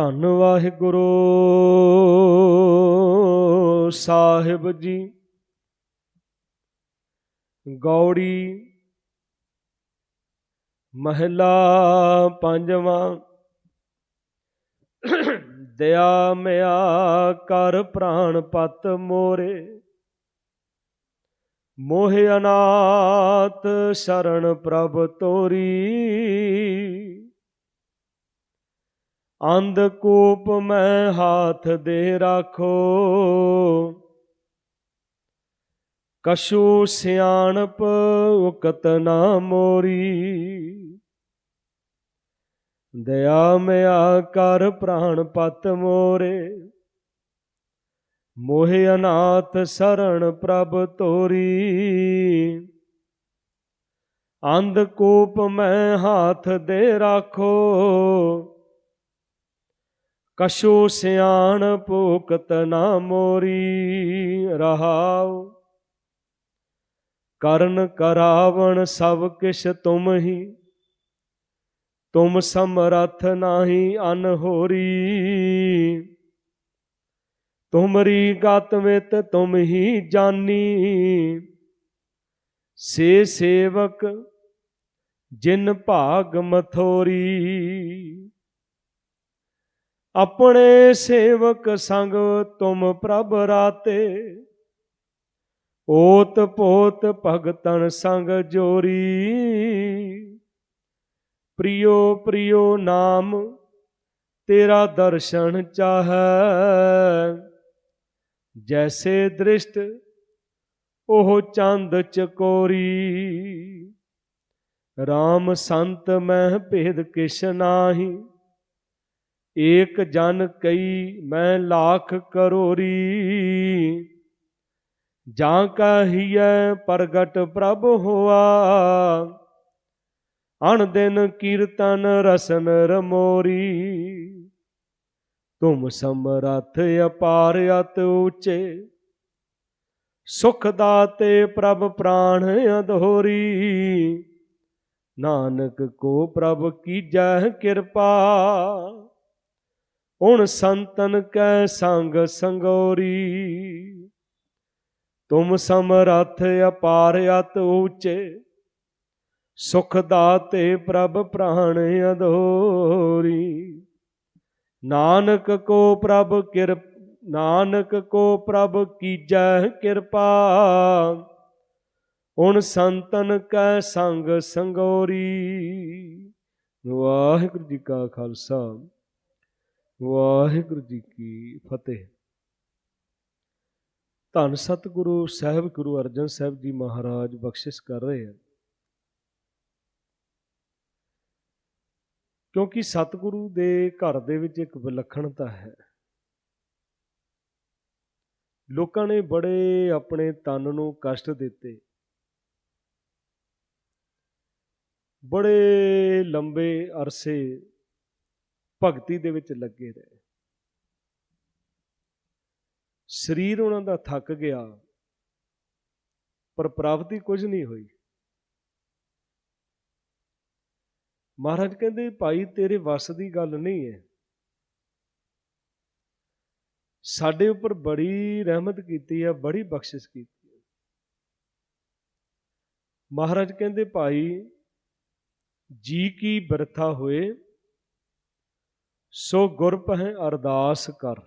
ਧੰਨ ਵਾਹਿਗੁਰੂ ਸਾਹਿਬ ਜੀ। ਗੌੜੀ ਮਹਿਲਾ ਪੰਜਵਾਂ ਦਇਆ ਮਿਆ ਕਰ ਪ੍ਰਾਣ ਪਤ ਮੋਰੇ, ਮੋਹ ਅਨਾਥ ਸ਼ਰਨ ਪ੍ਰਭ ਤੋਰੀ। ਅੰਧ ਕੂਪ ਮੈਂ ਹਾਥ ਦੇ ਰਾਖੋ। ਕਸ਼ੂ ਸਿਆਣਪ ਉਕਤ ਨਾ ਮੋਰੀ। ਦਇਆ ਮਿਆ ਕਰ ਪ੍ਰਾਣ ਪਤ ਮੋਰੇ। ਮੋਹ ਅਨਾਥ ਸਰਣ ਪ੍ਰਭ ਤੋਰੀ। ਅੰਧ ਕੂਪ ਮੈਂ ਹਾਥ ਦੇ ਰਾਖੋ। ਕਸ਼ੋ ਸਿਆਣ ਭੋਕਤ ਨਾ ਮੋਰੀ, ਰਹਾਉ। ਕਰਨ ਕਰਾਵਣ ਸਭ ਕਿਛ ਤੁਮ ਹੀ, ਤੁਮ ਸਮਰਥ ਨਾਹੀ ਅਨਹੋਰੀ। ਤੁਮਰੀ ਗਤ ਵਿਤ ਤੁਮ ਹੀ ਜਾਨੀ, ਸੇ ਸੇਵਕ ਜਿਨ ਭਾਗ ਮਥੋਰੀ। ਆਪਣੇ ਸੇਵਕ ਸੰਗ ਤੁਮ ਪ੍ਰਭ ਰਾਤੇ। ਓਤ ਪੋਤ ਭਗਤਨ ਸੰਗ ਜੋਰੀ। ਪ੍ਰਿਯੋ ਪ੍ਰਿਯੋ ਨਾਮ, ਤੇਰਾ ਦਰਸ਼ਨ ਚਾਹੈ। ਜੈਸੇ ਦ੍ਰਿਸ਼ਟ, ਉਹ ਚੰਦ ਚਕੋਰੀ RAM ਸੰਤ ਮਹਿ ਭੇਦ ਕਿਛ ਨਾਹੀ। ਏਕ ਜਨ ਕਈ ਮੈਂ ਲੱਖ ਕਰੋਰੀ। ਜਾਂ ਕਹੀਐ ਪ੍ਰਗਟ ਪ੍ਰਭ ਹੋਆ। ਅਣ ਦਿਨ ਕੀਰਤਨ ਰਸਨ ਰਮੋਰੀ। ਤੁਮ ਸਮਰਥ ਅਪਾਰ ਅਤ ਉਚੇ। ਸੁਖ ਦਾਤੇ ਪ੍ਰਭ ਪ੍ਰਾਣ ਅਧੋਰੀ। ਨਾਨਕ ਕੋ ਪ੍ਰਭ ਕੀਜੈ ਕਿਰਪਾ। ਹੁਣ ਸੰਤਨ ਕੈ ਸੰਗ ਸੰਗੋਰੀ। ਤੁਮ ਸਮਰਥ ਅਪਾਰ ਅਤ ਉਚੇ ਸੁਖ ਦਾਤੇ ਪ੍ਰਭ ਪ੍ਰਾਣ ਅਧੋਰੀ। ਨਾਨਕ ਕੋ ਪ੍ਰਭ ਕਿਰਪ ਨਾਨਕ ਕੋ ਪ੍ਰਭ ਕੀਜੈ ਕਿਰਪਾ। ਹੁਣ ਸੰਤਨ ਕੈ ਸੰਗ ਸੰਗੋਰੀ। ਵਾਹਿਗੁਰੂ ਜੀ ਕਾ ਖਾਲਸਾ। ਵਾਹਿਗੁਰੂ ਜੀ ਕੀ ਫਤਿਹ। ਧੰਨ ਸਤਿਗੁਰੂ ਸਾਹਿਬ, ਗੁਰੂ ਅਰਜਨ ਸਾਹਿਬ ਜੀ ਮਹਾਰਾਜ ਬਖਸ਼ਿਸ਼ ਕਰ ਰਹੇ ਹਨ। ਕਿਉਂਕਿ ਸਤਿਗੁਰੂ ਦੇ ਘਰ ਦੇ ਵਿੱਚ ਇੱਕ ਵਿਲੱਖਣਤਾ ਹੈ। ਲੋਕਾਂ ਨੇ ਬੜੇ ਆਪਣੇ ਤਨ ਨੂੰ ਕਸ਼ਟ ਦਿੱਤੇ। ਬੜੇ ਲੰਬੇ ਅਰਸੇ ਭਗਤੀ ਦੇ ਵਿੱਚ ਲੱਗੇ ਰਹੇ। ਸਰੀਰ ਉਹਨਾਂ ਦਾ ਥੱਕ ਗਿਆ, ਪਰ ਪ੍ਰਾਪਤੀ ਕੁਝ ਨਹੀਂ ਹੋਈ। ਮਹਾਰਾਜ ਕਹਿੰਦੇ, ਭਾਈ, ਤੇਰੇ ਵੱਸ ਦੀ ਗੱਲ ਨਹੀਂ ਹੈ। ਸਾਡੇ ਉੱਪਰ ਬੜੀ ਰਹਿਮਤ ਕੀਤੀ ਹੈ ਬੜੀ ਬਖਸ਼ਿਸ਼ ਕੀਤੀ ਹੈ ਮਹਾਰਾਜ ਕਹਿੰਦੇ, ਭਾਈ, ਜੀ ਕੀ ਬਰਥਾ ਹੋਏ ਸੋ ਗੁਰ ਪਹਿ ਅਰਦਾਸ ਕਰ।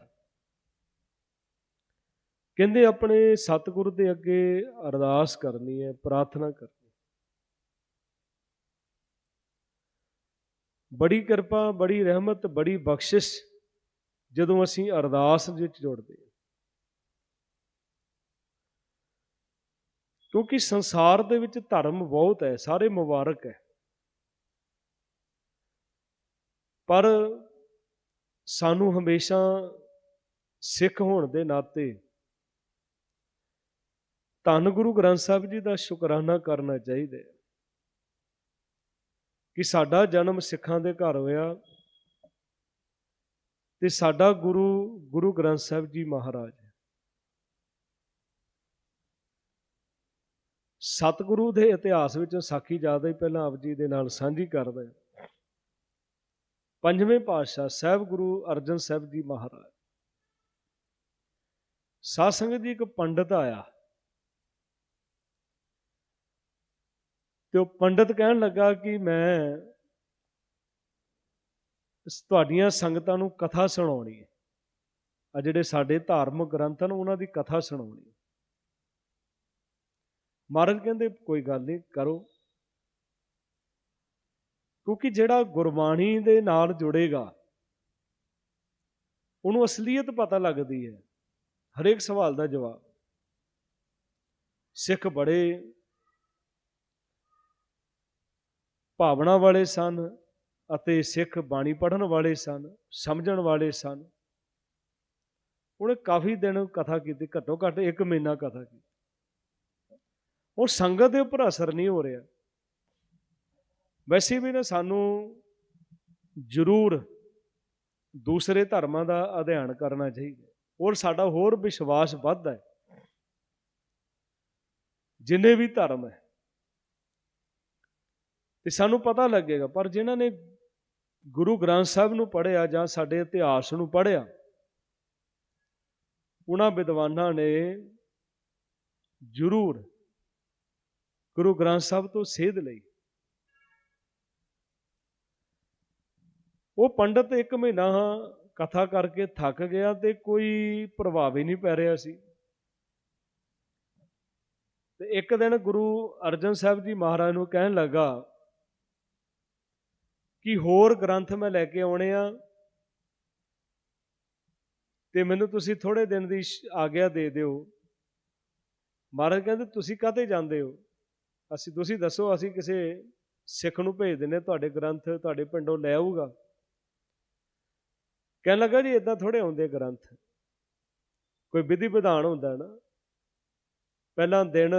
ਕਹਿੰਦੇ ਆਪਣੇ ਸਤਿਗੁਰ ਦੇ ਅੱਗੇ ਅਰਦਾਸ ਕਰਨੀ ਹੈ, ਪ੍ਰਾਰਥਨਾ ਕਰਨੀ ਬੜੀ ਕਿਰਪਾ, ਬੜੀ ਰਹਿਮਤ, ਬੜੀ ਬਖਸ਼ਿਸ਼ ਜਦੋਂ ਅਸੀਂ ਅਰਦਾਸ ਵਿੱਚ ਜੋੜਦੇ ਹਾਂ। ਕਿਉਂਕਿ ਸੰਸਾਰ ਦੇ ਵਿੱਚ ਧਰਮ ਬਹੁਤ ਹੈ, ਸਾਰੇ ਮੁਬਾਰਕ ਹੈ। ਪਰ ਸਾਨੂੰ ਹਮੇਸ਼ਾ ਸਿੱਖ ਹੋਣ ਦੇ ਨਾਤੇ ਧੰਨ ਗੁਰੂ ਗ੍ਰੰਥ ਸਾਹਿਬ ਜੀ ਦਾ ਸ਼ੁਕਰਾਨਾ ਕਰਨਾ ਚਾਹੀਦਾ ਹੈ ਕਿ ਸਾਡਾ ਜਨਮ ਸਿੱਖਾਂ ਦੇ ਘਰ ਹੋਇਆ ਤੇ ਸਾਡਾ ਗੁਰੂ ਗੁਰੂ ਗ੍ਰੰਥ ਸਾਹਿਬ ਜੀ ਮਹਾਰਾਜ ਸਤਿਗੁਰੂ ਦੇ ਇਤਿਹਾਸ ਵਿੱਚ ਸਾਖੀ ਜ਼ਿਆਦਾ ਹੀ ਪਹਿਲਾਂ ਆਪ ਜੀ ਦੇ ਨਾਲ ਸਾਂਝੀ ਕਰਦਾ ਹਾਂ। ਪੰਜਵੇਂ ਪਾਤਸ਼ਾਹ ਸਾਹਿਬ ਗੁਰੂ ਅਰਜਨ ਸਾਹਿਬ ਜੀ ਮਹਾਰਾਜ। ਸਾਧ ਸੰਗਤ ਜੀ ਇੱਕ ਪੰਡਤ ਆਇਆ। ਤੇ ਉਹ ਪੰਡਤ ਕਹਿਣ ਲੱਗਾ ਕਿ ਮੈਂ ਤੁਹਾਡੀਆਂ ਸੰਗਤਾਂ ਨੂੰ ਕਥਾ ਸੁਣਾਉਣੀ ਹੈ। ਆ ਜਿਹੜੇ ਸਾਡੇ ਧਾਰਮਿਕ ਗ੍ਰੰਥ ਹਨ, ਉਹਨਾਂ ਦੀ ਕਥਾ ਸੁਣਾਉਣੀ ਮਹਾਰਾਜ ਕਹਿੰਦੇ, ਕੋਈ ਗੱਲ ਨਹੀਂ, ਕਰੋ। ਕਿਉਂਕਿ ਜਿਹੜਾ ਗੁਰਬਾਣੀ ਦੇ ਨਾਲ ਜੁੜੇਗਾ, ਉਹਨੂੰ ਅਸਲੀਅਤ ਪਤਾ ਲੱਗਦੀ ਹੈ, ਹਰੇਕ ਸਵਾਲ ਦਾ ਜਵਾਬ। ਸਿੱਖ ਬੜੇ ਭਾਵਨਾ ਵਾਲੇ ਸਨ ਅਤੇ ਸਿੱਖ ਬਾਣੀ ਪੜ੍ਹਨ ਵਾਲੇ ਸਨ, ਸਮਝਣ ਵਾਲੇ ਸਨ। ਉਹਨੇ ਕਾਫੀ ਦਿਨ ਕਥਾ ਕੀਤੀ ਘੱਟੋ ਘੱਟ 1 ਮਹੀਨਾ ਕਥਾ ਕੀਤੀ। ਉਹ ਸੰਗਤ ਦੇ ਉੱਪਰ ਅਸਰ ਨਹੀਂ ਹੋ ਰਿਹਾ। ਵੈਸੇ ਵੀ ਨਾ ਸਾਨੂੰ ਜ਼ਰੂਰ ਦੂਸਰੇ ਧਰਮਾਂ ਦਾ ਅਧਿਐਨ ਕਰਨਾ ਚਾਹੀਦਾ ਔਰ ਸਾਡਾ ਹੋਰ ਵਿਸ਼ਵਾਸ ਵੱਧਦਾ ਹੈ। ਜਿੰਨੇ ਵੀ ਧਰਮ ਹੈ। ਤੇ ਸਾਨੂੰ ਪਤਾ ਲੱਗੇਗਾ, ਪਰ ਜਿਨ੍ਹਾਂ ਨੇ ਗੁਰੂ ਗ੍ਰੰਥ ਸਾਹਿਬ ਨੂੰ ਪੜ੍ਹਿਆ ਜਾਂ ਸਾਡੇ ਇਤਿਹਾਸ ਨੂੰ ਪੜ੍ਹਿਆ, ਉਹਨਾਂ ਵਿਦਵਾਨਾਂ ਨੇ ਜ਼ਰੂਰ ਗੁਰੂ ਗ੍ਰੰਥ ਸਾਹਿਬ ਤੋਂ ਸੇਧ ਲਈ। ਉਹ ਪੰਡਤ ਇੱਕ ਮਹੀਨਾ ਕਥਾ ਕਰਕੇ ਥੱਕ ਗਿਆ ਤੇ ਕੋਈ ਪ੍ਰਭਾਵ ਹੀ ਨਹੀਂ ਪੈ ਰਿਹਾ ਸੀ। ਤੇ ਇੱਕ ਦਿਨ ਗੁਰੂ ਅਰਜਨ ਸਾਹਿਬ ਜੀ ਮਹਾਰਾਜ ਨੂੰ ਕਹਿਣ ਲੱਗਾ ਕਿ ਹੋਰ ਗ੍ਰੰਥ ਮੈਂ ਲੈ ਕੇ ਆਉਣੇ ਆ ਤੇ ਮੈਨੂੰ ਤੁਸੀਂ ਥੋੜੇ ਦਿਨ ਦੀ ਆਗਿਆ ਦੇ ਦਿਓ। ਮਹਾਰਾਜ ਕਹਿੰਦੇ, ਤੁਸੀਂ ਕਾਹਤੇ ਜਾਂਦੇ ਹੋ? ਅਸੀਂ, ਤੁਸੀਂ ਦੱਸੋ, ਅਸੀਂ ਕਿਸੇ ਸਿੱਖ ਨੂੰ ਭੇਜ ਦਿੰਨੇ ਤੁਹਾਡੇ ਗ੍ਰੰਥ ਤੁਹਾਡੇ ਪਿੰਡੋਂ ਲੈ ਆਊਗਾ। ਕਹਿਣ ਲੱਗਾ ਜੀ ਇਦਾਂ ਥੋੜੇ ਆਉਂਦੇ ਗ੍ਰੰਥ। ਕੋਈ ਵਿਧੀ ਵਿਧਾਨ ਹੁੰਦਾ ਨਾ, ਪਹਿਲਾਂ ਦਿਨ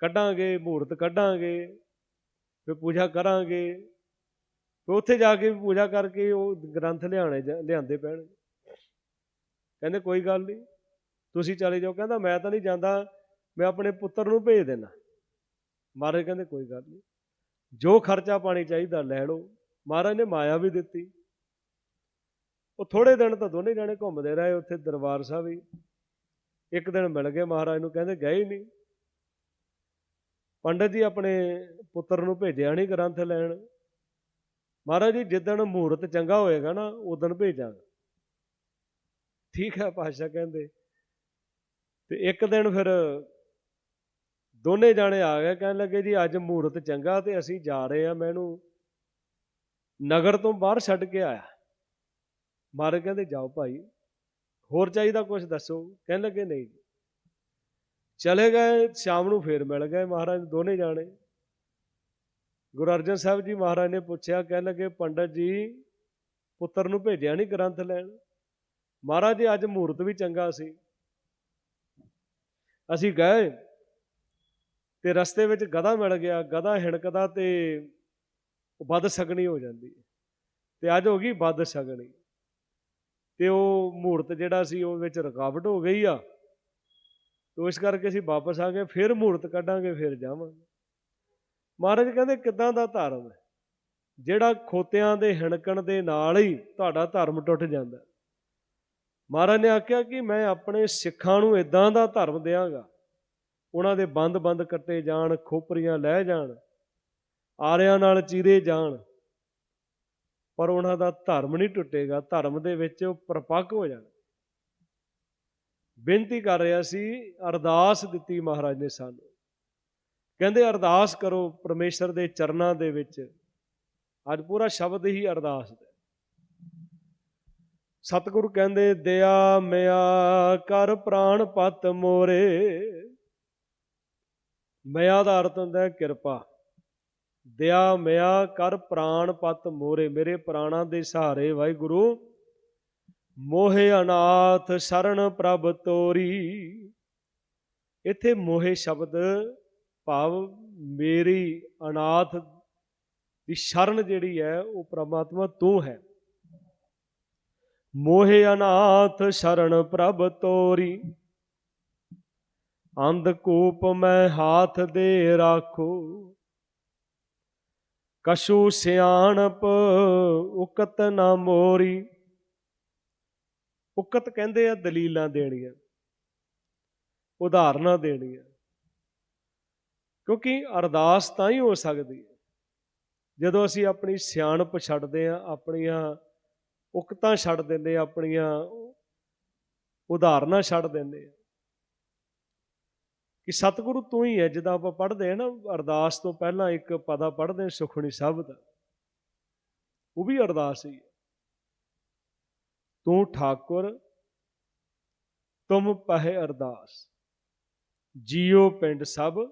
ਕੱਢਾਂਗੇ, ਮੂਰਤ ਕੱਢਾਂਗੇ, ਫਿਰ ਪੂਜਾ ਕਰਾਂਗੇ, ਫਿਰ ਉੱਥੇ ਜਾ ਕੇ ਪੂਜਾ ਕਰਕੇ ਉਹ ਗ੍ਰੰਥ ਲਿਆਣੇ ਲਿਆਂਦੇ ਪੈਣਗੇ। ਕਹਿੰਦੇ ਕੋਈ ਗੱਲ ਨਹੀਂ, ਤੁਸੀਂ ਚਲੇ ਜਾਓ। ਕਹਿੰਦਾ ਮੈਂ ਤਾਂ ਨਹੀਂ ਜਾਂਦਾ, ਮੈਂ ਆਪਣੇ ਪੁੱਤਰ ਨੂੰ ਭੇਜ ਦੇਣਾ। ਮਹਾਰਾਜ ਕਹਿੰਦੇ ਕੋਈ ਗੱਲ ਨਹੀਂ, ਜੋ ਖਰਚਾ ਪਾਣੀ ਚਾਹੀਦਾ ਲੈ ਲਓ। ਮਹਾਰਾਜ ਨੇ ਮਾਇਆ ਵੀ ਦਿੱਤੀ। ਉਹ ਥੋੜੇ ਦਿਨ ਤਾਂ ਦੋਨੇ ਜਾਣੇ ਘੁੰਮਦੇ ਰਹੇ ਉੱਥੇ ਦਰਬਾਰ ਸਾਹਿਬ ਹੀ। ਇੱਕ ਦਿਨ ਮਿਲ ਗਏ ਮਹਾਰਾਜ ਨੂੰ, ਕਹਿੰਦੇ ਗਏ ਹੀ ਨਹੀਂ। ਪੰਡਤ ਜੀ ਆਪਣੇ ਪੁੱਤਰ ਨੂੰ ਭੇਜਿਆ ਨਹੀਂ ਗ੍ਰੰਥ ਲੈਣ। ਮਹਾਰਾਜ ਜੀ, ਜਿੱਦਣ ਮਹੂਰਤ ਚੰਗਾ ਹੋਏਗਾ ਨਾ ਉਦੋਂ ਭੇਜਾਂਗਾ। ਠੀਕ ਹੈ ਪਾਸ਼ਾ ਕਹਿੰਦੇ। ਤੇ ਇੱਕ ਦਿਨ ਫਿਰ ਦੋਨੇ ਜਾਣੇ ਆ ਗਏ, ਕਹਿਣ ਲੱਗੇ ਜੀ, ਅੱਜ ਮਹੂਰਤ ਚੰਗਾ ਤੇ ਅਸੀਂ ਜਾ ਰਹੇ ਆ ਮੈਨੂੰ ਨਗਰ ਤੋਂ ਬਾਹਰ ਛੱਡ ਕੇ ਆਇਆ। ਮਹਾਰਾਜ ਕਹਿੰਦੇ ਜਾਓ ਭਾਈ, ਹੋਰ ਚਾਹੀਦਾ ਕੁਝ ਦੱਸੋ? ਕਹਿਣ ਲੱਗੇ ਨਹੀਂ। ਚਲੇ ਗਏ, ਸ਼ਾਮ ਨੂੰ ਫੇਰ ਮਿਲ ਗਏ ਮਹਾਰਾਜ ਦੋਨੇ ਜਾਣੇ। ਗੁਰੂ ਅਰਜਨ ਸਾਹਿਬ ਜੀ ਮਹਾਰਾਜ ਨੇ ਪੁੱਛਿਆ, ਕਹਿਣ ਲੱਗੇ ਪੰਡਤ ਜੀ, ਪੁੱਤਰ ਨੂੰ ਭੇਜਿਆ ਨਹੀਂ ਗ੍ਰੰਥ ਲੈਣ? ਮਹਾਰਾਜ ਜੀ, ਅੱਜ ਮਹੂਰਤ ਵੀ ਚੰਗਾ ਸੀ। ਅਸੀਂ ਗਏ ਤੇ ਰਸਤੇ ਵਿੱਚ ਗਧਾ ਮਿਲ ਗਿਆ, ਗਧਾ ਹਿਣਕਦਾ ਤੇ ਵੱਧ ਸਗਣੀ ਹੋ ਜਾਂਦੀ। ਤੇ ਅੱਜ ਹੋ ਗਈ ਵੱਧ ਸਗਣੀ। ਤੇ ਉਹ ਮੂਰਤ ਜਿਹੜਾ ਸੀ ਉਹ ਵਿੱਚ ਰੁਕਾਵਟ ਹੋ ਗਈ ਆ। ਤੋ ਇਸ ਕਰਕੇ ਅਸੀਂ ਵਾਪਸ ਆ ਗਏ, ਫਿਰ ਮੂਰਤ ਕੱਢਾਂਗੇ, ਫਿਰ ਜਾਵਾਂਗੇ। ਮਹਾਰਾਜ ਕਹਿੰਦੇ, ਕਿਦਾਂ ਦਾ ਧਰਮ ਹੈ? ਜਿਹੜਾ ਖੋਤਿਆਂ ਦੇ ਹਿਣਕਣ ਦੇ ਨਾਲ ਹੀ ਤੁਹਾਡਾ ਧਰਮ ਟੁੱਟ ਜਾਂਦਾ। ਮਹਾਰਾਜ ਨੇ ਆਖਿਆ ਕਿ ਮੈਂ ਆਪਣੇ ਸਿੱਖਾਂ ਨੂੰ ਇਦਾਂ ਦਾ ਧਰਮ ਦੇਵਾਂਗਾ ਉਹਨਾਂ ਦੇ ਬੰਦ-ਬੰਦ ਕੱਟੇ ਜਾਣ, ਖੋਪਰੀਆਂ ਲੈ ਜਾਣ, ਆਰਿਆਂ ਨਾਲ ਚੀਰੇ ਜਾਣ। ਪਰ ਉਹਨਾਂ ਦਾ ਧਰਮ ਨਹੀਂ ਟੁੱਟੇਗਾ, ਧਰਮ ਦੇ ਵਿੱਚ ਉਹ ਪਰਪੱਕ ਹੋ ਜਾਣ। ਬੇਨਤੀ ਕਰ ਰਿਹਾ ਸੀ, ਅਰਦਾਸ ਦਿੱਤੀ ਮਹਾਰਾਜ ਨੇ ਸਾਨੂੰ। ਕਹਿੰਦੇ, ਅਰਦਾਸ ਕਰੋ ਪਰਮੇਸ਼ਰ ਦੇ ਚਰਨਾਂ ਦੇ ਵਿੱਚ। ਅੱਜ ਪੂਰਾ ਸ਼ਬਦ ਹੀ ਅਰਦਾਸ ਦਾ ਸਤਿਗੁਰੂ ਕਹਿੰਦੇ ਦਇਆ ਮਿਆ ਕਰ ਪ੍ਰਾਣ ਪਤ ਮੋਰੇ। ਮਿਆ ਦਾ ਅਰਥ ਹੁੰਦਾ ਹੈ ਕਿਰਪਾ। ਦਇਆ ਮਿਆ ਕਰ ਪ੍ਰਾਣ ਪਤ ਮੋਰੇ। ਮੇਰੇ ਪ੍ਰਾਣਾਂ ਦੇ ਸਹਾਰੇ ਵਾਹਿਗੁਰੂ, ਮੋਹਿ ਅਨਾਥ ਸ਼ਰਨ ਪ੍ਰਭ ਤੋਰੀ। ਇੱਥੇ ਮੋਹਿ ਸ਼ਬਦ ਭਾਵ ਮੇਰੀ ਅਨਾਥ ਦੀ ਸ਼ਰਨ ਜਿਹੜੀ ਹੈ, ਉਹ ਪ੍ਰਮਾਤਮਾ ਤੂੰ ਹੈ। ਮੋਹਿ ਅਨਾਥ ਸ਼ਰਨ ਪ੍ਰਭ ਤੋਰੀ। ਅੰਧ ਕੂਪ ਮੈਂ ਹਾਥ ਦੇ ਰਾਖੋ। ਕਸ਼ੂ ਸਿਆਣਪ, ਉਕਤ ਨਾ ਮੋਰੀ। ਉਕਤ ਕਹਿੰਦੇ ਆ ਦਲੀਲਾਂ ਦੇਣੀਆਂ, ਉਦਾਹਰਨਾਂ ਦੇਣੀਆਂ। ਕਿਉਂਕਿ ਅਰਦਾਸ ਤਾਂ ਹੀ ਹੋ ਸਕਦੀ ਹੈ। ਜਦੋਂ ਅਸੀਂ ਆਪਣੀ ਸਿਆਣਪ ਛੱਡਦੇ ਆ ਆਪਣੀਆਂ ਉਕਤਾਂ ਛੱਡ ਦਿੰਦੇ ਆ ਆਪਣੀਆਂ ਉਦਾਹਰਨਾਂ ਛੱਡ ਦਿੰਦੇ ਆ ਕਿ ਸਤਿਗੁਰੂ ਤੂੰ ਹੀ ਹੈ, ਜਦੋਂ ਆਪਾਂ ਪੜ੍ਹਦੇ ਆ ਨਾ, ਅਰਦਾਸ ਤੋਂ ਪਹਿਲਾਂ ਇੱਕ ਪਦਾ ਪੜ੍ਹਦੇ ਹਾਂ ਸੁਖਣੀ ਦਾ। ਉਹ ਵੀ ਅਰਦਾਸ ਹੀ ਹੈ। ਤੂੰ ਠਾਕੁਰ, ਤੁਮ ਪਹਿ ਅਰਦਾਸ। ਜੀਓ ਪਿੰਡ ਸਭ,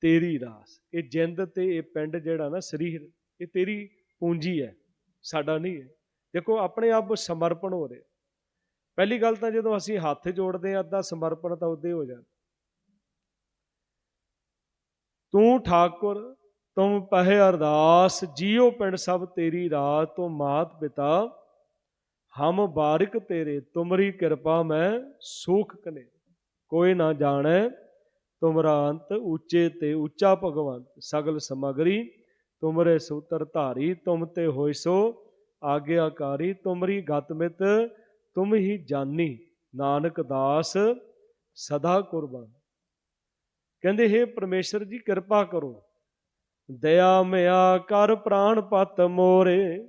ਤੇਰੀ ਰਾਸ। ਇਹ ਜਿੰਦ ਤੇ ਇਹ ਪਿੰਡ ਜਿਹੜਾ ਨਾ, ਸਰੀਰ, ਇਹ ਤੇਰੀ ਪੂੰਜੀ ਹੈ, ਸਾਡਾ ਨਹੀਂ ਹੈ। ਦੇਖੋ, ਆਪਣੇ ਆਪ ਸਮਰਪਣ ਹੋ ਰਿਹਾ। ਪਹਿਲੀ ਗੱਲ ਤਾਂ ਜਦੋਂ ਅਸੀਂ ਹੱਥ ਜੋੜਦੇ ਆ ਅੱਧਾ ਸਮਰਪਣ ਤਾਂ ਉਦੋਂ ਹੋ ਜਾਂਦਾ। ਤੂੰ ਠਾਕੁਰ, ਤੁਮ ਪਹਿ ਅਰਦਾਸ ਜੀਓ ਪਿੰਡ ਸਭ ਤੇਰੀ ਰਾਤ ਤੋਂ ਮਾਤ ਪਿਤਾ। ਹਮ ਬਾਰਿਕ ਤੇਰੇ, ਤੁਮਰੀ ਕਿਰਪਾ ਮੈਂ ਸੁਖ ਕਨੇ ਕੋਈ ਨਾ ਜਾਣੈ ਤੁਮਰਾ ਅੰਤ ਉੱਚੇ ਤੇ ਉੱਚਾ ਭਗਵੰਤ, ਸਗਲ ਸਮਗਰੀ, ਤੁਮਰੇ ਸੂਤਰ ਧਾਰੀ, ਤੁਮ ਤੇ ਹੋਇ ਸੋ ਆਗਿਆਕਾਰੀ, ਤੁਮਰੀ ਗਤ ਮਿਤ, ਤੁਮ ਹੀ ਜਾਨੀ, ਨਾਨਕ ਦਾਸ, ਸਦਾ ਕੁਰਬਾਨ। ਕਹਿੰਦੇ, ਹੈ ਪਰਮੇਸ਼ਰ ਜੀ, ਕਿਰਪਾ ਕਰੋ। ਦਇਆ ਮਿਆ ਕਰ ਪ੍ਰਾਣ ਪਤ ਮੋਰੇ।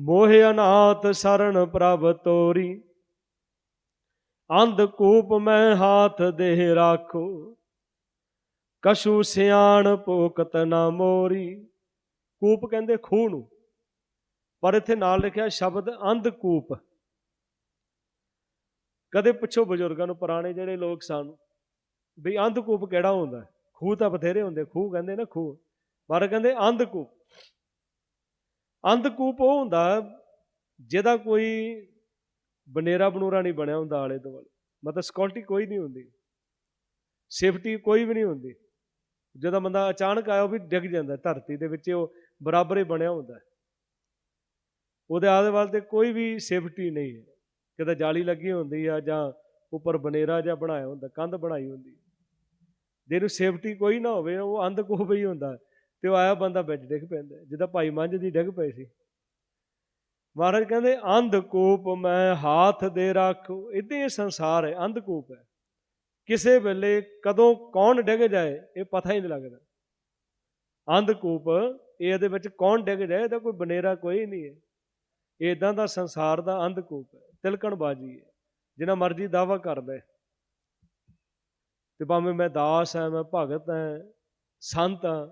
ਮੋਹ ਅਨਾਥ ਸਰਣ ਪ੍ਰਭ ਤੋਰੀ। ਅੰਧ ਕੂਪ ਮੈਂ ਹਾਥ ਦੇ ਰਾਖੋ। ਕਛੂ ਸਿਆਣ ਪੋਕਤ ਨਾ ਮੋਰੀ। ਕੂਪ ਕਹਿੰਦੇ ਖੂਹ ਨੂੰ ਪਰ ਇੱਥੇ ਨਾਲ ਲਿਖਿਆ ਸ਼ਬਦ ਅੰਧ ਕੂਪ। ਕਦੇ ਪੁੱਛੋ ਬਜ਼ੁਰਗਾਂ ਨੂੰ, ਪੁਰਾਣੇ ਜਿਹੜੇ ਲੋਕ ਸਨ ਵੀ ਅੰਧਕੂਪ ਕਿਹੜਾ ਹੁੰਦਾ? ਖੂਹ ਤਾਂ ਬਥੇਰੇ ਹੁੰਦੇ, ਖੂਹ ਕਹਿੰਦੇ ਨਾ ਖੂਹ। ਪਰ ਕਹਿੰਦੇ ਅੰਧਕੂਪ। ਅੰਧਕੂਪ ਉਹ ਹੁੰਦਾ ਜਿਹਦਾ ਕੋਈ ਬਨੇਰਾ ਬਨੂਰਾ ਨਹੀਂ ਬਣਿਆ ਹੁੰਦਾ ਆਲੇ ਦੁਆਲੇ। ਮਤਲਬ ਸਿਕਿਉਰਿਟੀ ਕੋਈ ਨਹੀਂ ਹੁੰਦੀ। ਸੇਫਟੀ ਕੋਈ ਵੀ ਨਹੀਂ ਹੁੰਦੀ। ਜਦੋਂ ਬੰਦਾ ਅਚਾਨਕ ਆਇਆ, ਉਹ ਵੀ ਡਿੱਗ ਜਾਂਦਾ, ਧਰਤੀ ਦੇ ਵਿੱਚ ਉਹ ਬਰਾਬਰ ਹੀ ਬਣਿਆ ਹੁੰਦਾ। ਉਹਦੇ ਆਲੇ ਵੱਲ ਤੇ ਕੋਈ ਵੀ ਸੇਫਟੀ ਨਹੀਂ ਹੈ। ਕਿਤੇ ਜਾਲੀ ਲੱਗੀ ਹੁੰਦੀ ਆ ਜਾਂ ਉੱਪਰ ਬਨੇਰਾ ਜਿਹਾ ਬਣਾਇਆ ਹੁੰਦਾ, ਕੰਧ ਬਣਾਈ ਹੁੰਦੀ। ਜਿਹਨੂੰ ਸੇਫਟੀ ਕੋਈ ਨਾ ਹੋਵੇ, ਉਹ ਅੰਧ ਕੋਹ ਹੀ ਹੁੰਦਾ ਤੇ ਉਹ ਆਇਆ ਬੰਦਾ ਵਿੱਚ ਡਿੱਗ ਪੈਂਦਾ, ਜਿੱਦਾਂ ਭਾਈ ਮੰਝ ਦੀ ਡਿੱਗ ਪਈ ਸੀ। ਮਹਾਰਾਜ ਕਹਿੰਦੇ, ਅੰਧ ਕੂਪ ਮੈਂ ਹਾਥ ਦੇ ਰੱਖੋ, ਇਦਾਂ ਹੀ ਸੰਸਾਰ ਹੈ, ਅੰਧ ਕੂਪ ਹੈ। ਕਿਸੇ ਵੇਲੇ ਕਦੋਂ ਕੌਣ ਡਿੱਗ ਜਾਏ, ਇਹ ਪਤਾ ਹੀ ਨਹੀਂ ਲੱਗਦਾ। ਅੰਧ ਕੂਪ, ਇਹ ਇਹਦੇ ਵਿੱਚ ਕੌਣ ਡਿੱਗ ਜਾਏ, ਇਹਦਾ ਕੋਈ ਬਨੇਰਾ ਕੋਈ ਨਹੀਂ ਹੈ। ਇਹ ਇਦਾਂ ਦਾ ਸੰਸਾਰ ਦਾ ਅੰਧ ਕੂਪ ਹੈ, ਤਿਲਕਣਬਾਜੀ ਹੈ। ਜਿੰਨਾ ਮਰਜ਼ੀ ਦਾਵਾ ਕਰਦਾ ਤੇ ਭਾਵੇਂ ਮੈਂ ਦਾਸ ਹਾਂ, ਮੈਂ ਭਗਤ ਹਾਂ, ਸੰਤ ਹਾਂ,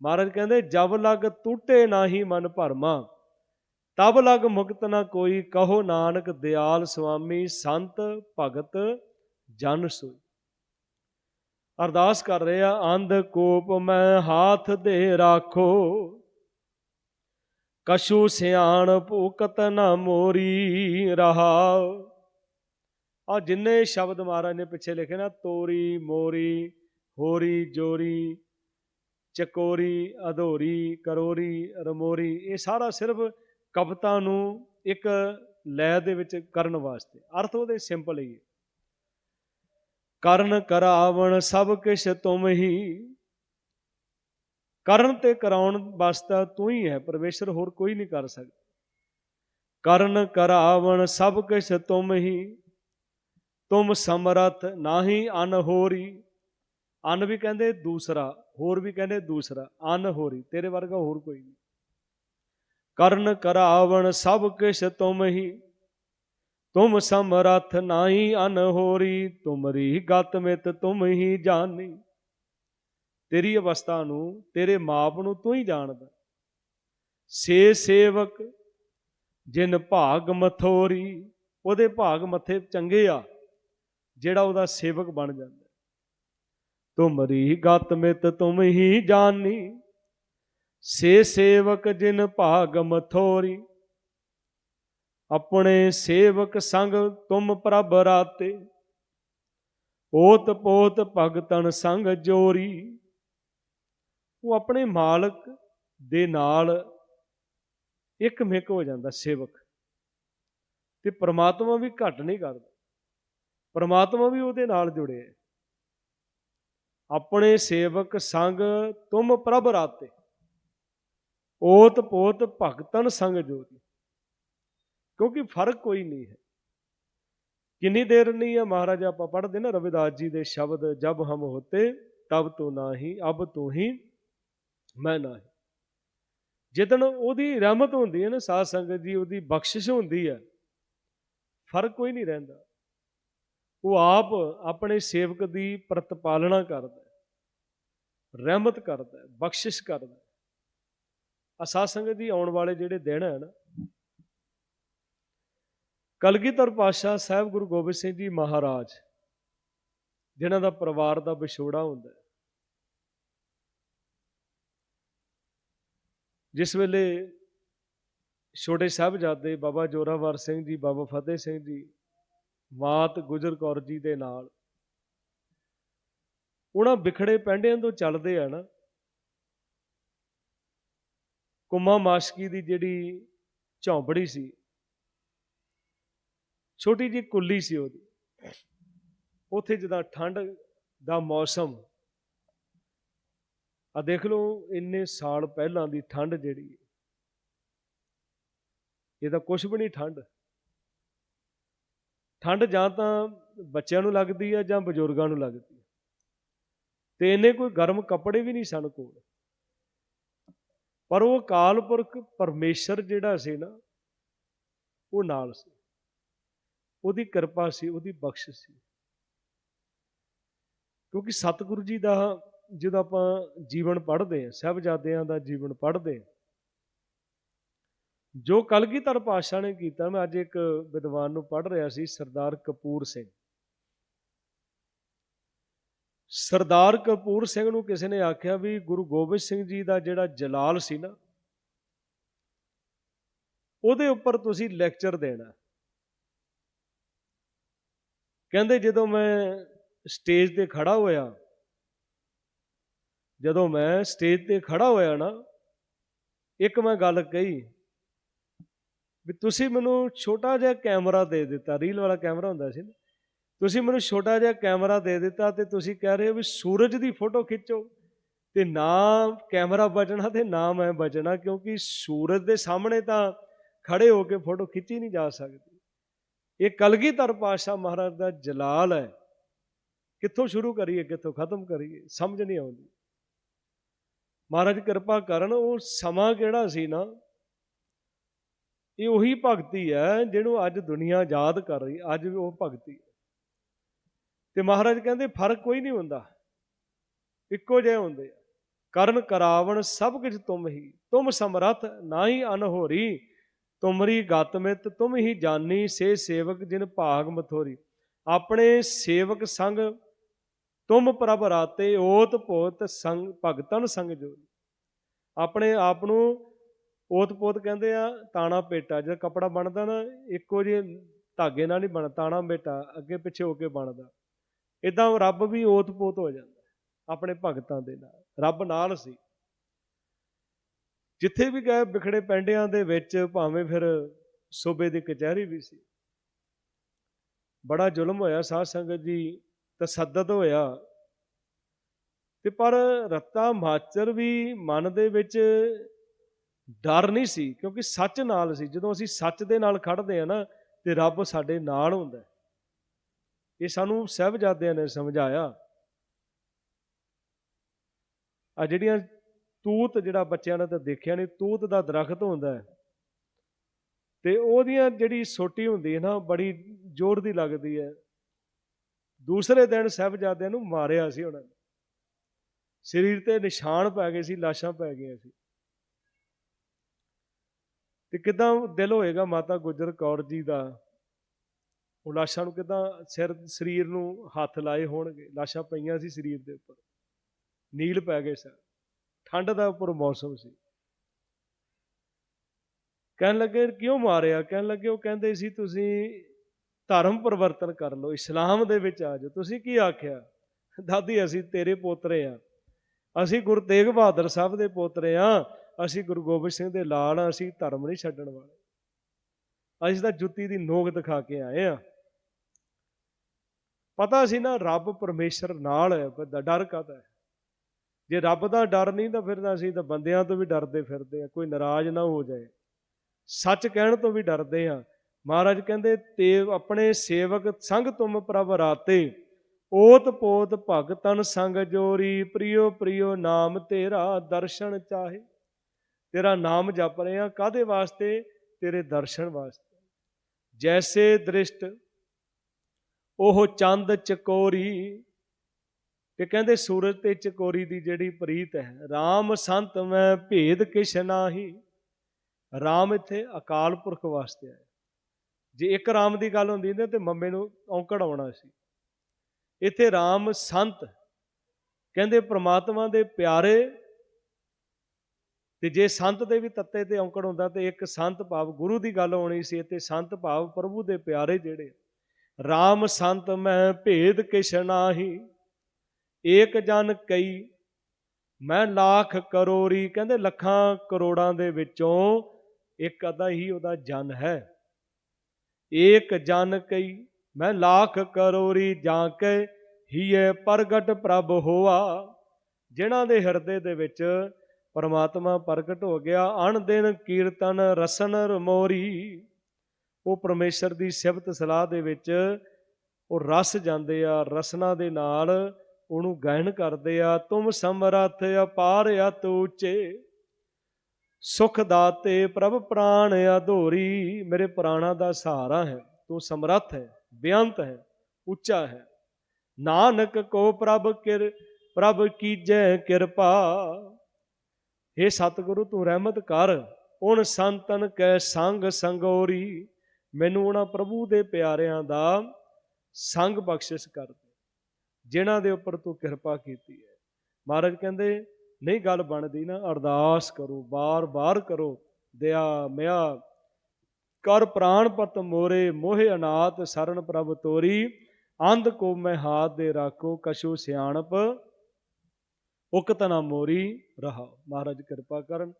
ਮਹਾਰਾਜ ਕਹਿੰਦੇ, ਜਬ ਲਗ ਟੂਟੇ ਨਾਹੀ ਮਨ ਭਰਮਾ, ਤਬ ਲਗ ਮੁਕਤ ਨਾ ਕੋਈ, ਕਹੋ ਨਾਨਕ ਦਿਆਲ ਸੁਆਮੀ, ਸੰਤ ਭਗਤ ਜਨ ਸੋਈ। ਅਰਦਾਸ ਕਰ ਰਿਹਾ ਅੰਧ ਕੋਪ ਮੈਂ ਹਾਥ ਦੇ ਰਾਖੋ ਕਸ਼ੂ ਸਿਆਣ ਭੂਕਤ ਨਾ ਮੋਰੀ ਰਹਾ। ਆ ਜਿੰਨੇ ਸ਼ਬਦ ਮਹਾਰਾਜ ਨੇ ਪਿੱਛੇ ਲਿਖੇ ਨਾ, ਤੋਰੀ, ਮੋਰੀ, ਹੋਰੀ, ਜੋਰੀ, ਚਕੋਰੀ, ਅਧੋਰੀ, ਕਰੋਰੀ, ਰਮੋਰੀ, ਇਹ ਸਾਰਾ ਸਿਰਫ ਕਵਿਤਾ ਨੂੰ ਇੱਕ ਲੈ ਦੇ ਵਿੱਚ ਕਰਨ ਵਾਸਤੇ। ਅਰਥ ਉਹਦੇ ਸਿੰਪਲ ਹੀ ਹੈ। ਕਰਨ ਕਰਾਵਣ ਸਭ ਕਿਛ ਤੁਮ ਹੀ। ਕਰਨ ਤੇ ਕਰਾਉਣ ਵਾਸਤਾ ਤੂੰ ਹੀ ਹੈ, ਪਰਮੇਸ਼ਰ ਹੋਰ ਕੋਈ ਨਹੀਂ ਕਰ ਸਕਦਾ। ਕਰਨ ਕਰਾਵਣ ਸਭ ਕਿਛ ਤੁਮ ਹੀ। ਤੁਮ ਸਮਰਥ ਨਾਹੀ ਅਨ ਹੋਰੀ। ਅਨ ਵੀ ਕਹਿੰਦੇ ਦੂਸਰਾ, ਹੋਰ ਵੀ ਕਹਿੰਦੇ ਦੂਸਰਾ। ਅਨਹੋਰੀ ਤੇਰੇ ਵਰਗਾ ਹੋਰ ਕੋਈ ਨਹੀਂ। ਕਰਨ ਕਰਾਵਣ ਸਭ ਕਿਛ ਤੁਮ ਹੀ। ਤੁਮ ਸਮਰਥ ਨਾਹੀ ਅਨ ਹੋਰੀ, ਤੁਮਰੀ ਗਤ ਮਿਤ ਤੁਮ ਹੀ ਜਾਣੀ ਤੇਰੀ ਅਵਸਥਾ ਨੂੰ, ਤੇਰੇ ਮਾਪ ਨੂੰ ਤੂੰ ਹੀ ਜਾਣਦਾ। ਸੇ ਸੇਵਕ, ਜਿਨ ਭਾਗ ਮਥੋਰੀ, ਉਹਦੇ ਭਾਗ ਮੱਥੇ ਚੰਗੇ ਆ। ਜਿਹੜਾ ਉਹਦਾ ਸੇਵਕ ਬਣ ਜਾਂਦਾ ਤੁਮਰੀ ਗਤ ਮਿਤ ਤੁਮ ਹੀ ਜਾਣੀ ਸੇ ਸੇਵਕ ਜਿਨ ਭਾਗ ਮਥੋਰੀ ਆਪਣੇ ਸੇਵਕ ਸੰਗ ਤੁਮ ਪ੍ਰਭ ਰਾਤੇ। ਓਤ ਪੋਤ ਭਗਤਨ ਸੰਗ ਜੋਰੀ। ਉਹ ਆਪਣੇ ਮਾਲਕ ਦੇ ਨਾਲ ਇੱਕ ਮਿਕ ਹੋ ਜਾਂਦਾ ਸੇਵਕ। ਤੇ ਪ੍ਰਮਾਤਮਾ ਵੀ ਘਟ ਨਹੀਂ ਕਰਦਾ। ਪਰਮਾਤਮਾ ਵੀ ਉਹਦੇ ਨਾਲ ਜੁੜਿਆ ਆਪਣੇ ਸੇਵਕ ਸੰਗ ਤੁਮ ਪ੍ਰਭ ਰਾਤੇ। ਓਤ ਪੋਤ ਭਗਤਨ ਸੰਗ ਜੋਤੀ। ਕਿਉਂਕਿ ਫ਼ਰਕ ਕੋਈ ਨਹੀਂ ਹੈ। ਕਿੰਨੀ ਦੇਰ ਨਹੀਂ ਹੈ ਮਹਾਰਾਜਾ ਆਪਾਂ ਪੜ੍ਹਦੇ ਨਾ, ਰਵਿਦਾਸ ਜੀ ਦੇ ਸ਼ਬਦ, ਜਬ ਹਮ ਹੋਤੇ, ਤਬ ਤੂੰ ਨਾਹੀ, ਅਬ ਤੂੰ ਹੀ, ਮੈਂ ਨਾਹੀ। ਜਿੱਦਣ ਉਹਦੀ ਰਹਿਮਤ ਹੁੰਦੀ ਹੈ ਨਾ ਸਾਧ ਸੰਗਤ ਜੀ, ਉਹਦੀ ਬਖਸ਼ਿਸ਼ ਹੁੰਦੀ ਹੈ, ਫ਼ਰਕ ਕੋਈ ਨਹੀਂ ਰਹਿੰਦਾ। ਉਹ ਆਪ ਆਪਣੇ ਸੇਵਕ ਦੀ ਪ੍ਰਤਪਾਲਣਾ ਕਰਦਾ ਹੈ, ਰਹਿਮਤ ਕਰਦਾ ਹੈ, ਬਖਸ਼ਿਸ਼ ਕਰਦਾ ਹੈ। ਆ ਸੰਗਤ ਜੀ ਆਉਣ ਵਾਲੇ ਜਿਹੜੇ ਦਿਨ ਹੈ ਨਾ, ਕਲਗੀਧਰ ਪਾਤਸ਼ਾਹ ਸਾਹਿਬ ਗੁਰੂ ਗੋਬਿੰਦ ਸਿੰਘ ਜੀ ਮਹਾਰਾਜ, ਜਿਨ੍ਹਾਂ ਦਾ ਪਰਿਵਾਰ ਦਾ ਵਿਛੋੜਾ ਹੁੰਦਾ ਹੈ, ਜਿਸ ਵੇਲੇ ਛੋਟੇ ਸਾਹਿਬਜ਼ਾਦੇ ਬਾਬਾ ਜੋਰਾਵਰ ਸਿੰਘ ਜੀ, ਬਾਬਾ ਫਤਿਹ ਸਿੰਘ ਜੀ ਮਾਤ ਗੁਜਰ ਕੌਰ ਜੀ ਦੇ ਨਾਲ। ਉਹਨਾਂ ਵਿਖੜੇ ਪੈਂਡਿਆਂ ਤੋਂ ਚੱਲਦੇ ਆ ਨਾ। ਕੁਮਾ ਮਾਸ਼ਕੀ ਦੀ ਜਿਹੜੀ ਝੌਂਪੜੀ ਸੀ, ਛੋਟੀ ਜੀ ਕੁੱਲੀ ਸੀ ਉਹਦੀ। ਉੱਥੇ ਜਦੋਂ ਠੰਡ ਦਾ ਮੌਸਮ। ਆ ਦੇਖ ਲਓ, ਇੰਨੇ ਸਾਲ ਪਹਿਲਾਂ ਦੀ ਠੰਡ ਜਿਹੜੀ ਹੈ। ਇਹ ਤਾਂ ਕੁਝ ਵੀ ਨਹੀਂ ਠੰਡ। ਠੰਡ ਜਾਂ ਤਾਂ ਬੱਚਿਆਂ ਨੂੰ ਲੱਗਦੀ ਹੈ ਜਾਂ ਬਜ਼ੁਰਗਾਂ ਨੂੰ ਲੱਗਦੀ ਹੈ ਤੇ ਇਹਨੇ ਕੋਈ ਗਰਮ ਕੱਪੜੇ ਵੀ ਨਹੀਂ ਸਨ ਕੋਲ। ਪਰ ਉਹ ਅਕਾਲ ਪੁਰਖ ਪਰਮੇਸ਼ਰ ਜਿਹੜਾ ਸੀ ਨਾ, ਉਹ ਨਾਲ ਸੀ। ਉਹਦੀ ਕਿਰਪਾ ਸੀ, ਉਹਦੀ ਬਖਸ਼ਿਸ਼ ਸੀ। ਕਿਉਂਕਿ ਸਤਿਗੁਰੂ ਜੀ ਦਾ ਜਦੋਂ ਆਪਾਂ ਜੀਵਨ ਪੜ੍ਹਦੇ ਹਾਂ, ਸਹਿਬਜ਼ਾਦਿਆਂ ਦਾ ਜੀਵਨ ਪੜ੍ਹਦੇ ਹਾਂ ਜੋ ਕਲਗੀਧਰ ਪਾਤਸ਼ਾਹ ਨੇ ਕੀਤਾ, ਮੈਂ ਅੱਜ ਇੱਕ ਵਿਦਵਾਨ ਨੂੰ ਪੜ੍ਹ ਰਿਹਾ ਸੀ, ਸਰਦਾਰ ਕਪੂਰ ਸਿੰਘ। ਸਰਦਾਰ ਕਪੂਰ ਸਿੰਘ ਨੂੰ ਕਿਸੇ ਨੇ ਆਖਿਆ ਵੀ ਗੁਰੂ ਗੋਬਿੰਦ ਸਿੰਘ ਜੀ ਦਾ ਜਿਹੜਾ ਜਲਾਲ ਸੀ ਨਾ, ਉਹਦੇ ਉੱਪਰ ਤੁਸੀਂ ਲੈਕਚਰ ਦੇਣਾ ਕਹਿੰਦੇ ਜਦੋਂ ਮੈਂ ਸਟੇਜ ਤੇ ਖੜਾ ਹੋਇਆ, ਜਦੋਂ ਮੈਂ ਸਟੇਜ ਤੇ ਖੜਾ ਹੋਇਆ ਨਾ, ਇੱਕ ਮੈਂ ਗੱਲ ਕਹੀ ਵੀ ਤੁਸੀਂ ਮੈਨੂੰ ਛੋਟਾ ਜਿਹਾ ਕੈਮਰਾ ਦੇ ਦਿੱਤਾ, ਰੀਲ ਵਾਲਾ ਕੈਮਰਾ ਹੁੰਦਾ ਸੀ ਨਾ। ਤੁਸੀਂ ਮੈਨੂੰ ਛੋਟਾ ਜਿਹਾ ਕੈਮਰਾ ਦੇ ਦਿੱਤਾ ਤੇ ਤੁਸੀਂ ਕਹਿ ਰਹੇ ਹੋ ਵੀ ਸੂਰਜ ਦੀ ਫੋਟੋ ਖਿੱਚੋ। ਤੇ ਨਾ ਕੈਮਰਾ ਬਚਣਾ ਤੇ ਨਾ ਮੈਂ ਬਚਣਾ, ਕਿਉਂਕਿ ਸੂਰਜ ਦੇ ਸਾਹਮਣੇ ਤਾਂ ਖੜੇ ਹੋ ਕੇ ਫੋਟੋ ਖਿੱਚੀ ਨਹੀਂ ਜਾ ਸਕਦੀ। ਇਹ ਕਲਗੀਧਰ ਪਾਤਸ਼ਾਹ ਮਹਾਰਾਜ ਦਾ ਜਲਾਲ ਹੈ। ਕਿੱਥੋਂ ਸ਼ੁਰੂ ਕਰੀਏ, ਕਿੱਥੋਂ ਖਤਮ ਕਰੀਏ, ਸਮਝ ਨਹੀਂ ਆਉਂਦੀ। ਮਹਾਰਾਜ ਕਿਰਪਾ ਕਰਨ, ਉਹ ਸਮਾਂ ਕਿਹੜਾ ਸੀ ਨਾ ਇਹ ਉਹੀ ਭਗਤੀ ਹੈ ਜਿਹਨੂੰ ਅੱਜ ਦੁਨੀਆ ਯਾਦ ਕਰ ਰਹੀ, ਅੱਜ ਵੀ ਉਹ ਭਗਤੀ ਹੈ। ਤੇ ਮਹਾਰਾਜ ਕਹਿੰਦੇ ਫ਼ਰਕ ਕੋਈ ਨਹੀਂ ਹੁੰਦਾ, ਇੱਕੋ ਜਿਹੇ ਹੁੰਦੇ ਆ। ਕਰਨ ਕਰਾਵਣ ਸਭ ਕੁਝ ਤੁਮ ਹੀ, ਤੁਮ ਸਮਰਥ ਨਾਹੀ ਅਨਹੋਰੀ, ਤੁਮਰੀ ਗਤ ਮਿਤ ਤੁਮ ਹੀ ਜਾਨੀ ਸੇ ਸੇਵਕ ਜਿਨ ਭਾਗ ਮਥੋਰੀ। ਆਪਣੇ ਸੇਵਕ ਸੰਗ ਤੁਮ ਪ੍ਰਭ ਰਾਤੇ ਓਤ ਪੋਤ ਸੰਗ ਭਗਤਨ ਸੰਗ ਜੋ ਆਪਣੇ ਆਪ ਨੂੰ ਪੋਤ ਕਹਿੰਦੇ ਆ, ਤਾਣਾ ਪੇਟਾ ਜਿਹੜਾ ਕਪੜਾ ਬਣਦਾ ਨਾ, ਇੱਕੋ ਜਿਹੇ ਧਾਗੇ ਨਾਲ ਨਹੀਂ ਬਣਦਾ, ਤਾਣਾ ਬੇਟਾ ਅੱਗੇ ਪਿੱਛੇ ਹੋ ਕੇ ਬਣਦਾ। ਇਦਾਂ ਰੱਬ ਵੀ ਓਤ ਪੋਤ ਹੋ ਜਾਂਦਾ, ਆਪਣੇ ਭਗਤਾਂ ਦੇ ਨਾਲ, ਰੱਬ ਨਾਲ ਸੀ। ਜਿੱਥੇ ਵੀ ਗਏ ਵਿਖੜੇ ਪੈਂਡਿਆਂ ਦੇ ਵਿੱਚ, ਭਾਵੇਂ ਫਿਰ ਸੂਬੇ ਦੀ ਕਚਹਿਰੀ ਵੀ ਸੀ। ਬੜਾ ਜ਼ੁਲਮ ਹੋਇਆ, ਸਾਧ ਸੰਗਤ ਜੀ ਤਸੱਦਦ ਹੋਇਆ। ਤੇ ਪਰ ਰੱਤਾ ਮਾਚਰ ਵੀ ਮਨ ਦੇ ਵਿੱਚ ਡਰ ਨਹੀਂ ਸੀ, ਕਿਉਂਕਿ ਸੱਚ ਨਾਲ ਸੀ। ਜਦੋਂ ਅਸੀਂ ਸੱਚ ਦੇ ਨਾਲ ਖੜਦੇ ਆ ਨਾ, ਤੇ ਰੱਬ ਸਾਡੇ ਨਾਲ ਹੁੰਦਾ ਇਹ ਸਾਨੂੰ ਸਹਿਬਜ਼ਾਦਿਆਂ ਨੇ ਸਮਝਾਇਆ। ਆ ਜਿਹੜੀਆਂ ਤੂਤ ਜਿਹੜਾ ਬੱਚਿਆਂ ਨੇ ਤਾਂ ਦੇਖਿਆ ਨਹੀਂ, ਤੂਤ ਦਾ ਦਰਖਤ ਹੁੰਦਾ ਹੈ। ਤੇ ਉਹਦੀਆਂ ਜਿਹੜੀ ਸੋਟੀ ਹੁੰਦੀ ਹੈ ਨਾ, ਬੜੀ ਜ਼ੋਰ ਦੀ ਲੱਗਦੀ ਹੈ। ਦੂਸਰੇ ਦਿਨ ਸਹਿਬਜ਼ਾਦਿਆਂ ਨੂੰ ਮਾਰਿਆ ਸੀ ਉਹਨਾਂ ਨੇ। ਸਰੀਰ ਤੇ ਨਿਸ਼ਾਨ ਪੈ ਗਏ ਸੀ, ਲਾਸ਼ਾਂ ਪੈ ਗਈਆਂ ਸੀ। ਤੇ ਕਿਦਾਂ ਦਿਲ ਹੋਏਗਾ ਮਾਤਾ ਗੁਜਰ ਕੌਰ ਜੀ ਦਾ? ਉਹ ਲਾਸ਼ਾਂ ਨੂੰ ਕਿਦਾਂ ਸਿਰ, ਸਰੀਰ ਨੂੰ ਹੱਥ ਲਾਏ ਹੋਣਗੇ? ਲਾਸ਼ਾਂ ਪਈਆਂ ਸੀ ਸਰੀਰ ਦੇ ਉੱਪਰ। ਨੀਲ ਪੈ ਗਏ ਸਨ ਠੰਡ ਦਾ ਉੱਪਰ ਮੌਸਮ ਸੀ। ਕਹਿਣ ਲੱਗੇ, ਕਿਉਂ ਮਾਰਿਆ? ਕਹਿਣ ਲੱਗੇ, ਉਹ ਕਹਿੰਦੇ ਸੀ, ਤੁਸੀਂ ਧਰਮ ਪਰਿਵਰਤਨ ਕਰ ਲਓ, ਇਸਲਾਮ ਦੇ ਵਿੱਚ ਆ ਜਾਓ। ਤੁਸੀਂ ਕੀ ਆਖਿਆ? ਦਾਦੀ, ਅਸੀਂ ਤੇਰੇ ਪੋਤਰੇ ਆ। ਅਸੀਂ ਗੁਰੂ ਤੇਗ ਬਹਾਦਰ ਸਾਹਿਬ ਦੇ ਪੋਤਰੇ ਆ। ਅਸੀਂ ਗੁਰੂ ਗੋਬਿੰਦ ਸਿੰਘ ਦੇ ਲਾਲ ਆ, ਅਸੀਂ ਧਰਮ ਨਹੀਂ ਛੱਡਣ ਵਾਲੇ। ਅਸੀਂ ਤਾਂ ਜੁੱਤੀ ਦੀ ਨੋਕ ਦਿਖਾ ਕੇ ਆਏ ਆ। ਪਤਾ ਸੀ ਨਾ ਰੱਬ ਪਰਮੇਸ਼ਰ ਨਾਲ ਹੈ ਡਰ ਕਾਹਦਾ ਜੇ ਰੱਬ ਦਾ ਡਰ ਨਹੀਂ ਤਾਂ ਫਿਰ ਅਸੀਂ ਤਾਂ ਬੰਦਿਆਂ ਤੋਂ ਵੀ ਡਰਦੇ ਫਿਰਦੇ ਆ, ਕੋਈ ਨਾਰਾਜ਼ ਨਾ ਹੋ ਜਾਏ। ਸੱਚ ਕਹਿਣ ਤੋਂ ਵੀ ਡਰਦੇ ਆ। ਮਹਾਰਾਜ ਕਹਿੰਦੇ, ਤੇ ਆਪਣੇ ਸੇਵਕ ਸੰਗ ਤੁਮ ਪ੍ਰਭ ਰਾਤੇ, ਓਤ ਪੋਤ ਭਗਤਨ ਸੰਗ ਜੋਰੀ, ਪ੍ਰਿਯੋ ਪ੍ਰਿਯੋ ਨਾਮ ਤੇਰਾ ਦਰਸ਼ਨ ਚਾਹੇ। ਤੇਰਾ ਨਾਮ ਜਪ ਰਹੇ ਆ ਕਾਦੇ ਵਾਸਤੇ? ਤੇਰੇ ਦਰਸ਼ਨ ਵਾਸਤੇ। ਜੈਸੇ ਦ੍ਰਿਸ਼ਟ, ਉਹ ਚੰਦ ਚਕੋਰੀ। ਤੇ ਕਹਿੰਦੇ ਸੂਰਜ ਤੇ ਚਕੋਰੀ ਦੀ ਜਿਹੜੀ ਪ੍ਰੀਤ ਹੈ RAM ਸੰਤ ਮੈਂ ਭੇਦ ਕਿਛ ਨਾਹੀ। RAM ਇੱਥੇ ਅਕਾਲ ਪੁਰਖ ਵਾਸਤੇ ਹੈ ਜੇ ਇੱਕ RAM ਦੀ ਗੱਲ ਹੁੰਦੀ ਨਾ, ਤੇ ਮੰਮੇ ਨੂੰ ਔਂਕੜ ਆਉਣਾ ਸੀ। ਇੱਥੇ RAM ਸੰਤ, ਕਹਿੰਦੇ ਪ੍ਰਮਾਤਮਾ ਦੇ ਪਿਆਰੇ ਤੇ ਜੇ ਸੰਤ ਦੇ ਵੀ ਤੱਤੇ ਤੇ ਔਂਕੜ ਹੁੰਦਾ ਤੇ ਇੱਕ ਸੰਤ ਭਾਵ ਗੁਰੂ ਦੀ ਗੱਲ ਹੋਣੀ ਸੀ, ਤੇ ਸੰਤ ਭਾਵ ਪ੍ਰਭੂ ਦੇ ਪਿਆਰੇ ਜਿਹੜੇ RAM ਸੰਤ ਮੈਂ ਭੇਦ ਕਿਛ ਨਾਹੀ, ਏਕ ਜਨ ਕਈ, ਮੈਂ ਲੱਖ ਕਰੋੜੀ ਕਹਿੰਦੇ ਲੱਖਾਂ ਕਰੋੜਾਂ ਦੇ ਵਿੱਚੋਂ ਇੱਕ ਅੱਧਾ ਹੀ ਉਹਦਾ ਜਨ ਹੈ। ਏਕ ਜਨ ਕਈ, ਮੈਂ ਲੱਖ ਕਰੋੜੀ ਜਾਂ ਕੇ ਹੀਏ ਪ੍ਰਗਟ ਪ੍ਰਭ ਹੋਆ। ਜਿਨ੍ਹਾਂ ਦੇ ਹਿਰਦੇ ਦੇ ਵਿੱਚ ਪਰਮਾਤਮਾ ਪ੍ਰਗਟ ਹੋ ਗਿਆ, ਅਣ ਦਿਨ ਕੀਰਤਨ ਰਸਨ ਰਮੋਰੀ। ਉਹ ਪਰਮੇਸ਼ਰ ਦੀ ਸਿਫਤ ਸਲਾਹ ਦੇ ਵਿੱਚ ਉਹ ਰਸ ਜਾਂਦੇ ਆ, ਰਸਨਾ ਦੇ ਨਾਲ ਉਹਨੂੰ ਗਾਇਨ ਕਰਦੇ ਆ, ਤੁਮ ਸਮਰੱਥ ਅਪਾਰ ਅਤੂਚੇ ਸੁਖ ਦਾਤੇ ਪ੍ਰਭ ਪ੍ਰਾਣ ਅਧੋਰੀ, ਮੇਰੇ ਪ੍ਰਾਣਾ ਦਾ ਸਹਾਰਾ ਹੈ, ਤੂੰ ਸਮਰੱਥ ਹੈ, ਬੇਅੰਤ ਹੈ, ਉੱਚਾ ਹੈ। ਨਾਨਕ ਕੋ ਪ੍ਰਭ ਕਿਰ, ਪ੍ਰਭ ਕੀਜੈ ਕਿਰਪਾ। हे ਸਤਿਗੁਰੂ, ਤੂੰ ਰਹਿਮਤ ਕਰ। ਹੁਣ ਸੰਤਨ ਕੈ ਸੰਗ ਸੰਗੋਰੀ। ਮੈਨੂੰ ਉਹਨਾਂ ਪ੍ਰਭੂ ਦੇ ਪਿਆਰਿਆਂ ਦਾ ਸੰਗ ਬਖਸ਼ਿਸ਼ ਕਰ ਦੇ, ਜਿਨ੍ਹਾਂ ਦੇ ਉੱਪਰ ਤੂੰ ਕਿਰਪਾ ਕੀਤੀ ਹੈ। ਮਹਾਰਾਜ ਕਹਿੰਦੇ, ਨਹੀਂ ਗੱਲ ਬਣਦੀ ਨਾ, ਅਰਦਾਸ ਕਰੋ, ਬਾਰ-ਬਾਰ ਕਰੋ। ਦਇਆ ਮਿਆ, ਕਰ ਪ੍ਰਾਨ ਪਤ ਮੋਰੇ, ਮੋਹਿ ਅਨਾਥ, ਸਰਨ ਪ੍ਰਭ ਤੋਰੀ। ਅੰਧ ਕੋ ਮੈਂ ਹਾਥ ਦੇ ਰਾਖੋ, ਕਛੂ ਸਿਆਣਪ। ਉਕਤ ਨਾ ਮੋਰੀ ਰਹਾ। ਮਹਾਰਾਜ ਕਿਰਪਾ ਕਰਨ,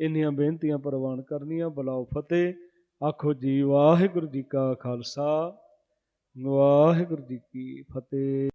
ਇੰਨੀਆਂ ਬੇਨਤੀਆਂ ਪ੍ਰਵਾਨ ਕਰਨੀਆਂ। ਬੁਲਾਓ ਫਤਿਹ। ਆਖੋ ਜੀ ਵਾਹਿਗੁਰੂ ਜੀ ਕਾ ਖਾਲਸਾ। ਵਾਹਿਗੁਰੂ ਜੀ ਕੀ ਫਤਿਹ।